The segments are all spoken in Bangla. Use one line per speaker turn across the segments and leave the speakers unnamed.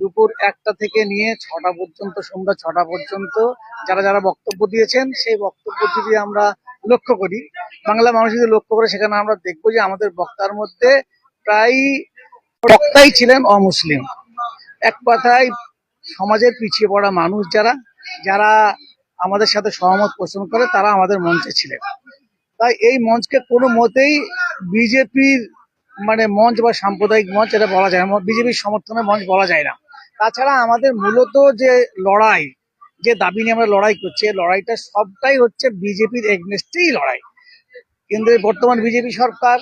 দুপুর একটা থেকে নিয়ে ছটা পর্যন্ত, সন্ধ্যা ছটা পর্যন্ত যারা যারা বক্তব্য দিয়েছেন, সেই বক্তব্য যদি আমরা লক্ষ্য করি, বাংলা মানুষ যদি লক্ষ্য করে, সেখানে আমরা দেখব যে আমাদের বক্তার মধ্যে প্রায় বক্তাই ছিলেন অমুসলিম। এক কথায় সমাজের পিছিয়ে পড়া মানুষ যারা যারা আমাদের সাথে সহমত পোষণ করে, তারা আমাদের মঞ্চে ছিলেন। তাই এই মঞ্চকে কোনো মতেই বিজেপির মানে মঞ্চ বা সাম্প্রদায়িক মঞ্চ এটা বলা যায় না। বিজেপির সমর্থনে মঞ্চ বলা যায় না। তাছাড়া আমাদের মূলত যে লড়াই, যে দাবি নিয়ে আমরা লড়াই করছি লড়াইটা সবটাই হচ্ছে বিজেপির এগনেস্টেই লড়াই। কিন্তু বর্তমান বিজেপি সরকার,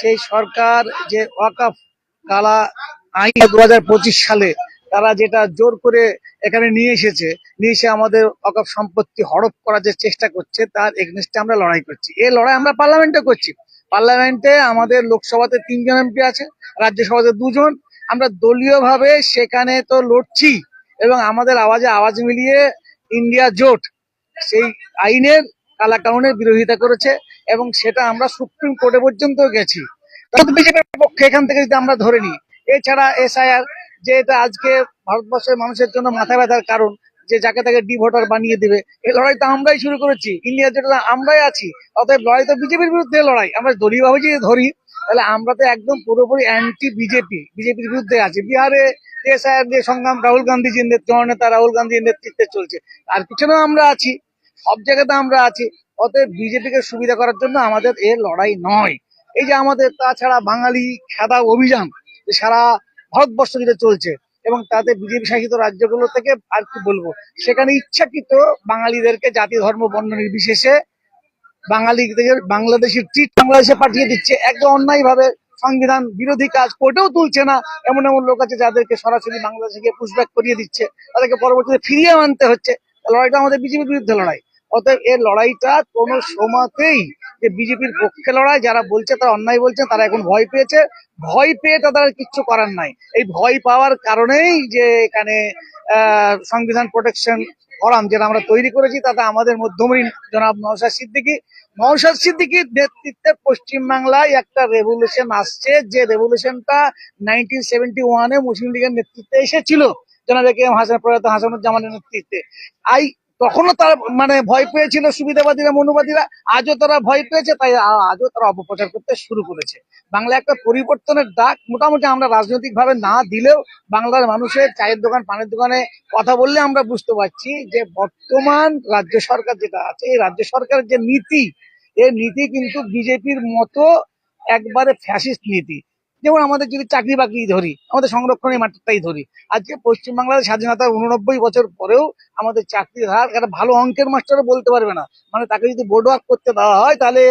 সেই সরকার যে ওয়াকাফ কালা আইন দু হাজার পঁচিশ সালে, তারা যেটা জোর করে এখানে নিয়ে এসেছে, নিয়ে এসে আমাদের অকাপ সম্পত্তি হড়প করার যে চেষ্টা করছে, তার এগনেস্টে আমরা লড়াই করছি। এই লড়াই আমরা পার্লামেন্টে করছি। পার্লামেন্টে আমাদের লোকসভাতে তিনজন এমপি আছে, রাজ্যসভাতে দুজন। আমরা দলীয়ভাবে সেখানে তো লড়ছি এবং আমাদের আওয়াজে আওয়াজ মিলিয়ে ইন্ডিয়া জোট সেই আইনের কালা কানুনের বিরোধিতা করেছে এবং সেটা আমরা সুপ্রিম কোর্টে পর্যন্ত গেছি। বিজেপির পক্ষে এখান থেকে যদি আমরা ধরে নিই, এছাড়া এসআইআর যে এটা আজকে ভারতবর্ষের মানুষের জন্য মাথা ব্যথার কারণ যে যাকে তাকে ডি ভোটার বানিয়ে দিবে। এই লড়াই তো আমরাই শুরু করেছি। ইন্ডিয়া যেটা, আমরাই আছি। অতএব লড়াই তো বিজেপির বিরুদ্ধে লড়াই। আমরা দলীয় ভাবে যদি ধরি, তাহলে আমরা তো একদম পুরোপুরি অ্যান্টি বিজেপি বিজেপির বিরুদ্ধে আছি। বিহারে এসআইআর যে সংগ্রাম, রাহুল গান্ধীজির নেতৃত্ব, জননেতা রাহুল গান্ধীর নেতৃত্বে চলছে। আর পিছনেও আমরা আছি। সব জায়গাতে আমরা আছি। অতএব বিজেপিকে সুবিধা করার জন্য আমাদের এ লড়াই নয়। এই যে আমাদের, তাছাড়া বাঙালি খেদা অভিযান সারা ভারতবর্ষ জুড়ে চলছে এবং তাতে বিজেপি শাসিত রাজ্যগুলো থেকে আর কি বলব? সেখানে ইচ্ছাকৃত বাঙালিদেরকে জাতি, ধর্ম, বর্ণ নির্বিশেষে বাঙালিদের, বাংলাদেশের ট্রিট বাংলাদেশে পাঠিয়ে দিচ্ছে। একদম অন্যায় ভাবে সংবিধান বিরোধী কাজ কোর্টেও তুলছে না। এমন এমন লোক আছে যাদেরকে সরাসরি বাংলাদেশে গিয়ে পুশব্যাক করিয়ে দিচ্ছে। তাদেরকে পরবর্তীতে ফিরিয়ে আনতে হচ্ছে। লড়াইটা আমাদের বিজেপির বিরুদ্ধে লড়াই। অতএব এই লড়াইটা কোনো সময়তেই যে বিজেপির পক্ষে লড়াই, যারা বলছে তারা অন্যায় বলছে, তারা এখন ভয় পেয়েছে। ভয় পেয়ে তাদের কিচ্ছু করার নাই। এই ভয় পাওয়ার কারণেই যে এখানে সংবিধান প্রোটেকশন ফরাম যেটা আমরা তৈরি করেছি, তাতে আমাদের মধ্যমণি জনাব নওশাদ সিদ্দিকী, নওশাদ সিদ্দিকীর নেতৃত্বে পশ্চিমবাংলায় একটা রেভলিউশন আসছে, যে রেভলিউশনটা নাইনটিন সেভেন্টি ওয়ানে মুসলিম লীগের নেতৃত্বে এসেছিল। জনাব এ কে এম হাসান, প্রয়াত হাসানুজ্জামানের নেতৃত্বে। আই তখনও তারা মানে ভয় পেয়েছিল সুবিধাবাদীরা, মনুবাদীরা। আজও তারা ভয় পেয়েছে, তাই আজও তারা অপপ্রচার করতে শুরু করেছে। বাংলা একটা পরিবর্তনের ডাক, মোটামুটি আমরা রাজনৈতিক ভাবে না দিলেও বাংলার মানুষের চায়ের দোকান, পানের দোকানে কথা বললে আমরা বুঝতে পারছি যে বর্তমান রাজ্য সরকার যেটা আছে, এই রাজ্য সরকারের যে নীতি, এই নীতি কিন্তু বিজেপির মতো একবারে ফ্যাসিস্ট নীতি। যেমন আমাদের যদি চাকরি বাকরি ধরি, আমাদের সংরক্ষণের মাত্রাটাই ধরি। আজকে পশ্চিমবাংলার স্বাধীনতার উননব্বই বছর পরেও আমাদের চাকরির হার একটা ভালো অঙ্কের মাস্টারও বলতে পারবে না। মানে তাকে যদি বোর্ড ওয়ার্ক করতে দেওয়া হয়, তাহলে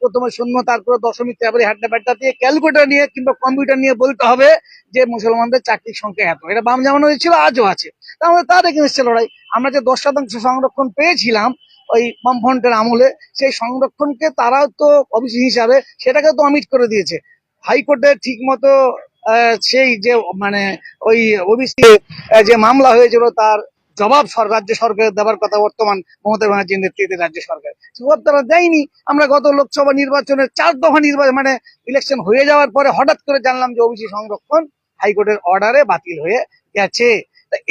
প্রথমে শূন্য, তারপরে দশমিক, তারপরে হ্যাড্ডা ব্যাড্ডা দিয়ে ক্যালকুলেটার নিয়ে কিংবা কম্পিউটার নিয়ে বলতে হবে যে মুসলমানদের চাকরির সংখ্যা এত। এটা বাম জামানো ছিল আজও আছে। আমাদের তার এগেনস্টে লড়াই। আমরা যে দশ শতাংশ সংরক্ষণ পেয়েছিলাম, ওই বামফ্রন্টের আমলে, সেই সংরক্ষণকে তারাও তো অফিস হিসাবে সেটাকে তো অমিট করে দিয়েছে। হাইকোর্টে ঠিক মতো সেই যে মানে ওই ওবিসি যে মামলা হয়েছিল তার জবাব রাজ্য সরকার দেওয়ার কথা বর্তমান মমতা ব্যানার্জির নেতৃত্বে রাজ্য সরকার। জবাব তারা দেয়নি। আমরা গত লোকসভা নির্বাচনের চার দফা নির্বাচন মানে ইলেকশন হয়ে যাওয়ার পরে হঠাৎ করে জানলাম যে ওবিসি সংরক্ষণ হাইকোর্টের অর্ডারে বাতিল হয়ে গেছে।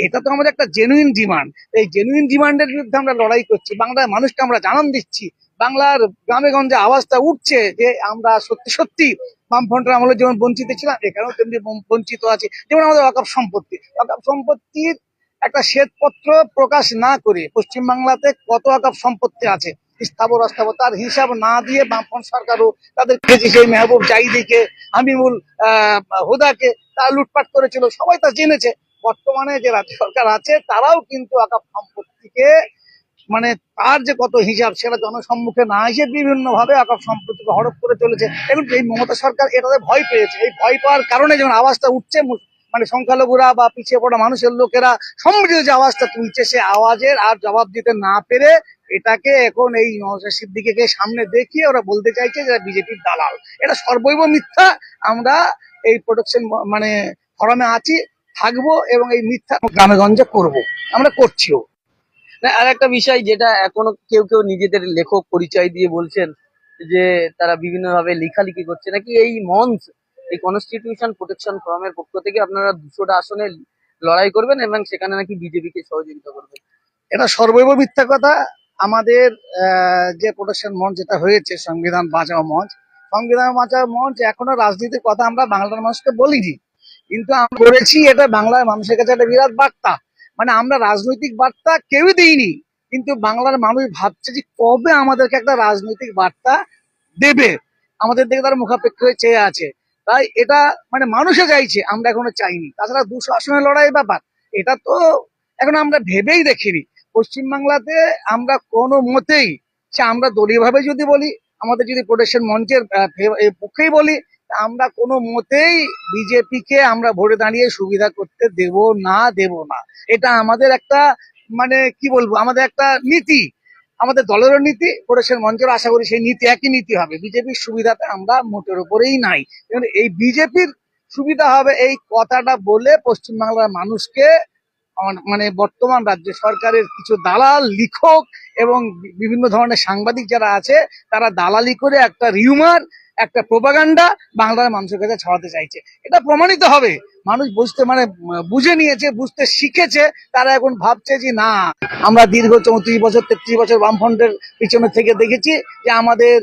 এটা তো আমাদের একটা জেনুইন ডিমান্ড এই জেনুইন ডিমান্ডের বিরুদ্ধে আমরা লড়াই করছি। বাংলার মানুষকে আমরা জানান দিচ্ছি। বাংলার গ্রামে গঞ্জে আওয়াজটা উঠছে যে আমরা সত্যি সত্যি বামফ্রন্টের আমলে যেমন বঞ্চিত ছিলাম এখানেও তেমনি বঞ্চিত আছে। যেমন আমাদের অকাপ সম্পত্তি। অকাপ সম্পত্তির একটা শ্বেতপত্র প্রকাশ না করে পশ্চিমবাংলাতে কত অকাপ সম্পত্তি আছে? স্থাবর অস্থাবর তার হিসাব না দিয়ে বামফ্রন্ট সরকারও তাদের খেয়েছে সেই মেহবুব জাইদিকে হামিমুল আহ, হুদাকে তারা লুটপাট করেছিল। সবাই তা জেনেছে। বর্তমানে যে রাজ্য সরকার আছে তারাও কিন্তু অকাপ সম্পত্তিকে মানে তার যে কত হিসাব সেটা জনসম্মুখে না এসে বিভিন্ন ভাবে আকাশ সম্পত্তিকে হড়প করে চলেছে। এবং এই মমতা সরকার এটাতে ভয় পেয়েছে। এই ভয় পাওয়ার কারণে যেমন আওয়াজটা উঠছে মানে সংখ্যালঘুরা বা পিছিয়ে পড়া মানুষের লোকেরা সম্মিলিত যে আওয়াজটা তুলছে, সে আওয়াজের আর জবাব দিতে না পেরে এটাকে এখন এই সিদ্দিকীকে সামনে দেখিয়ে ওরা বলতে চাইছে যে বিজেপির দালাল। এটা সর্বৈব মিথ্যা। আমরা এই প্রোটেকশন মানে ফরমে আছি, থাকব এবং এই মিথ্যা গ্রামে গঞ্জে করব। আমরা করছিও।
না, আর একটা বিষয় যেটা এখনও কেউ কেউ নিজেদের লেখক পরিচয় দিয়ে বলছেন যে তারা বিভিন্ন ভাবে লেখালেখি করছে, নাকি এই মঞ্চ, এই কনস্টিটিউশন প্রোটেকশন ফোরামের পক্ষ থেকে আপনারা দুশোটা আসনে লড়াই করবেন এবং সেখানে নাকি বিজেপিকে সহযোগিতা করবেন?
এটা সর্বৈব মিথ্যা কথা। আমাদের যে প্রোটেকশন মঞ্চ যেটা হয়েছে, সংবিধান বাঁচাও মঞ্চ, সংবিধান বাঁচাও মঞ্চ এখনও রাজনীতির কথা আমরা বাংলার মানুষকে বলিনি। কিন্তু আমরা করেছি, এটা বাংলার মানুষের কাছে একটা বিরাট বার্তা। মানে আমরা রাজনৈতিক বার্তা কেউই দিইনি, কিন্তু বাংলার মানুষ ভাবছে যে কবে আমাদেরকে একটা রাজনৈতিক বার্তা দেবে। আমাদের দিকে তারা মুখাপেক্ষ হয়ে চেয়ে আছে। তাই এটা মানে মানুষে চাইছে, আমরা এখনও চাইনি। তাছাড়া দুশো আসনের লড়াই ব্যাপার, এটা তো এখন আমরা ভেবেই দেখিনি। পশ্চিমবাংলাতে আমরা কোনো মতেই, সে আমরা দলীয়ভাবে যদি বলি, আমাদের যদি প্রোটেকশন মঞ্চের পক্ষেই বলি আমরা কোনো মতেই বিজেপিকে আমরা ভোটে দাঁড়িয়ে সুবিধা করতে দেব না দেব না। এটা আমাদের একটা মানে কি বলব, আমাদের একটা নীতি। আমাদের দলেরও নীতি প্রোটেকশন মঞ্চের আশা করি সেই নীতি, একই নীতি হবে। বিজেপির সুবিধাতে আমরা মোটের উপরেই নাই। এই বিজেপির সুবিধা হবে এই কথাটা বলে পশ্চিমবাংলার মানুষকে মানে বর্তমান রাজ্য সরকারের কিছু দালাল, লিখক এবং বিভিন্ন ধরনের সাংবাদিক যারা আছে, তারা দালালি করে একটা রিউমার একটা প্রোপাগান্ডা বাংলার মানুষের কাছে ছড়াতে চাইছে। এটা প্রমাণিত হবে। মানুষ বুঝতে মানে বুঝে নিয়েছে, বুঝতে শিখেছে, তারা এখন ভাবছে যে না, আমরা দীর্ঘ চৌত্রিশ বছর, তেত্রিশ বছর বামফ্রন্টের পিছনে থেকে দেখেছি যে আমাদের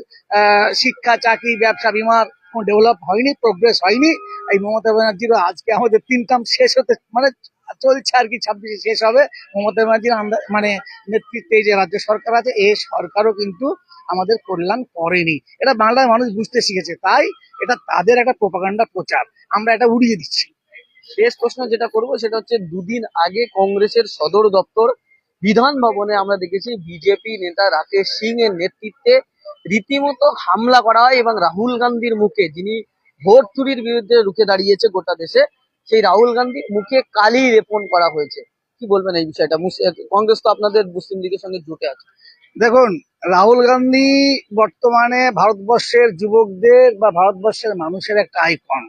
শিক্ষা, চাকরি, ব্যবসা, বিমার ডেভেলপ হয়নি প্রোগ্রেস হয়নি। এই মমতা ব্যানার্জিরও আজকে আমাদের তিন টার্ম শেষ হতে মানে চলছে আর কি, ছাব্বিশে শেষ হবে। মমতা ব্যানার্জির মানে নেতৃত্বে যে রাজ্য সরকার আছে এই সরকারও কিন্তু আমাদের কল্যাণ করেনি। এটা বাংলার মানুষ বুঝতে শিখেছে, তাই এটা তাদের একটা প্রপাগান্ডা প্রচার। আমরা এটা উড়িয়ে দিচ্ছি।
শেষ প্রশ্ন যেটা করব, সেটা হচ্ছে দুদিন আগে কংগ্রেসের সদর দপ্তর বিধান ভবনে আমরা দেখেছি বিজেপি নেতা রাকেশ সিং এর নেতৃত্বে রীতিমতো হামলা করা হয় এবং রাহুল গান্ধীর মুখে যিনি ভোট চুরির বিরুদ্ধে রুখে দাঁড়িয়েছে গোটা দেশে সেই রাহুল গান্ধীর মুখে কালি রেপন করা হয়েছে। কি বলবেন এই বিষয়টা? কংগ্রেস তো আপনাদের মুসলিম লীগের সঙ্গে জুটে আছে।
দেখুন, রাহুল গান্ধী বর্তমানে ভারতবর্ষের যুবকদের বা ভারতবর্ষের মানুষের একটা আইকন।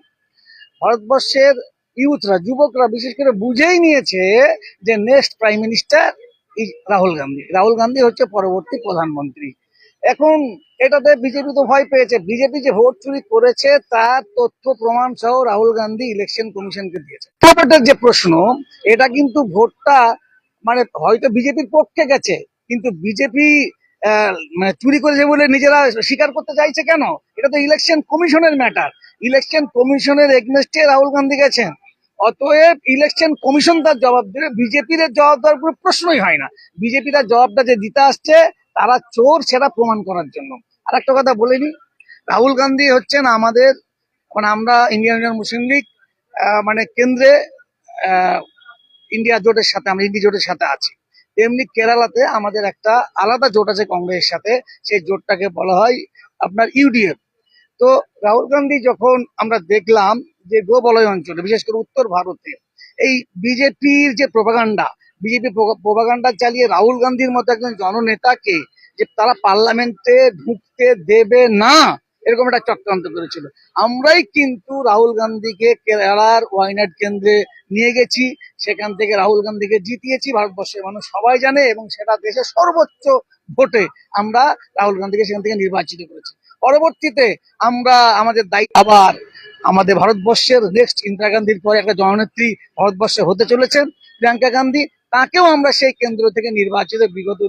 ভারতবর্ষের ইউথরা, যুবকরা বিশেষ করে বুঝেই নিয়েছে যে next prime minister Rahul Gandhi. Rahul Gandhi হচ্ছে পরবর্তী প্রধানমন্ত্রী। এখন এটাতে বিজেপি তো ভয় পেয়েছে। বিজেপি যে ভোট চুরি করেছে, তার তথ্য প্রমাণ সহ রাহুল গান্ধী ইলেকশন কমিশনকে দিয়েছে। ভোটের যে প্রশ্ন, এটা কিন্তু ভোটটা মানে হয়তো বিজেপির পক্ষে গেছে, কিন্তু বিজেপি মানে চুরি করেছে বলে নিজেরা স্বীকার করতে চাইছে কেন? এটা তো ইলেকশন কমিশনের ম্যাটার ইলেকশন কমিশনের এগনেস্টে রাহুল গান্ধী গেছেন। অতএব ইলেকশন কমিশন তার জবাব দেবে। বিজেপির জবাব দেওয়ার কোনো প্রশ্নই হয় না। বিজেপি তার জবাবটা যে দিতে আসছে তারা চোর সেটা প্রমাণ করার জন্য। আর একটা কথা বলে নি, রাহুল গান্ধী হচ্ছেন আমাদের মানে আমরা ইন্ডিয়ান ইউনিয়ন মুসলিম লীগ মানে কেন্দ্রে ইন্ডিয়া জোটের সাথে, আমরা ইন্ডি জোটের সাথে আছি। তেমনি কেরালাতে আমাদের একটা আলাদা জোট আছে কংগ্রেসের সাথে, সেই জোটটাকে বলা হয় আপনার ইউডিএফ। তো রাহুল গান্ধী যখন আমরা দেখলাম যে গোবলয় অঞ্চলে, বিশেষ করে উত্তর ভারতে, এই বিজেপির যে প্রপাগান্ডা বিজেপি প্রপাগান্ডা চালিয়ে রাহুল গান্ধীর মতো একজন জননেতাকে যে তারা পার্লামেন্টে ঢুকতে দেবে না, এরকম একটা চক্রান্ত করেছিল। আমরাই কিন্তু রাহুল গান্ধীকে কেরালার ওয়াইনাড কেন্দ্রে নিয়ে গেছি, সেখান থেকে রাহুল গান্ধীকে জিতিয়েছি, ভারতবর্ষের মানুষ সবাই জানে এবং সেটা দেশের সর্বোচ্চ ভোটে আমরা রাহুল গান্ধীকে সেখান থেকে নির্বাচিত করেছি। পরবর্তীতে আমরা আমাদের দায়িত্ব আবার আমাদের ভারতবর্ষের নেক্সট ইন্দিরা গান্ধীর পরে একটা জননেত্রী ভারতবর্ষে হতে চলেছেন। প্রিয়াঙ্কা গান্ধী, তাকেও আমরা সেই কেন্দ্র থেকে নির্বাচিত বিগত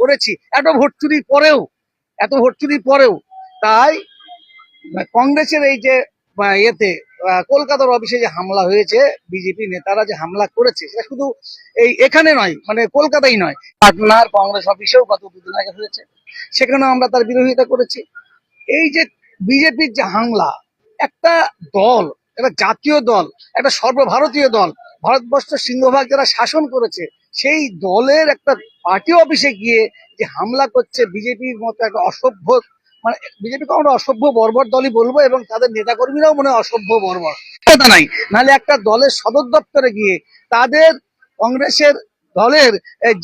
করেছি। এত ভোট চুরির পরেও, এত ভোট চুরির পরেও তাই কংগ্রেসের এই যে ইয়েতে কলকাতার অফিসে যে হামলা হয়েছে, বিজেপি নেতারা যে হামলা করেছে, সেটা শুধু এই এখানে নয় মানে কলকাতাই নয়, পাটনার কংগ্রেস অফিসেও গত দুদিন আগে হয়েছে। সেখানেও আমরা তার বিরোধিতা করেছি। এই যে বিজেপির যে হামলা, একটা দল, একটা জাতীয় দল, একটা সর্বভারতীয় দল ভারতবর্ষ সিংহভাগ যারা শাসন করেছে, সেই দলের একটা পার্টি অফিসে গিয়ে যে হামলা করছে বিজেপির মতো একটা অসভ্য মানে বিজেপিকে আমরা অসভ্য বর্বর দলই বলব এবং তাদের নেতাকর্মীরাও মনে হয় অসভ্য বর্বর। কথা নাই। নাহলে একটা দলের সদর দপ্তরে গিয়ে তাদের কংগ্রেসের দলের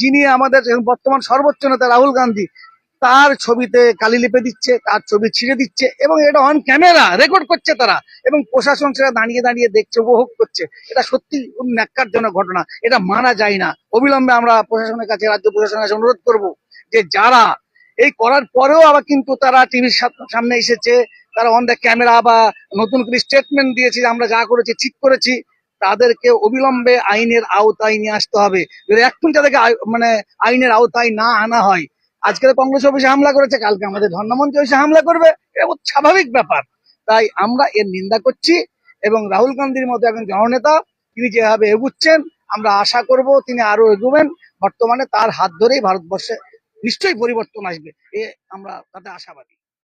যিনি আমাদের বর্তমান সর্বোচ্চ নেতা রাহুল গান্ধী তার ছবিতে কালি লিপে দিচ্ছে, তার ছবি ছিঁড়ে দিচ্ছে এবং এটা অন ক্যামেরা রেকর্ড করছে তারা এবং প্রশাসন সেটা দাঁড়িয়ে দাঁড়িয়ে দেখছে, উপভোগ করছে। এটা সত্যি ন্যাক্কারজনক ঘটনা। এটা মানা যায় না। অবিলম্বে আমরা প্রশাসনের কাছে, রাজ্য প্রশাসনের কাছে অনুরোধ করব যে যারা এই করার পরেও আবার কিন্তু তারা টিভির সামনে এসেছে, তারা অন দ্য ক্যামেরা বা নতুন করে স্টেটমেন্ট দিয়েছে যে আমরা যা করেছি, ঠিক করেছি, তাদেরকে অবিলম্বে আইনের আওতায় নিয়ে আসতে হবে। যদি এখন তাদেরকে মানে আইনের আওতায় না আনা হয় আজকে কংগ্রেস অফিসে হামলা করেছে, কালকে আমাদের ধর্মমন্ত্রী অফিসে হামলা করবে, এটা স্বাভাবিক ব্যাপার। তাই আমরা এর নিন্দা করছি এবং রাহুল গান্ধীর মতো একজন জননেতা, তিনি যেভাবে এগুচ্ছেন, আমরা আশা করব তিনি আরও এগুবেন। বর্তমানে তার হাত ধরেই ভারতবর্ষে নিশ্চয়ই পরিবর্তন আসবে, এ আমরা তাতে আশাবাদী।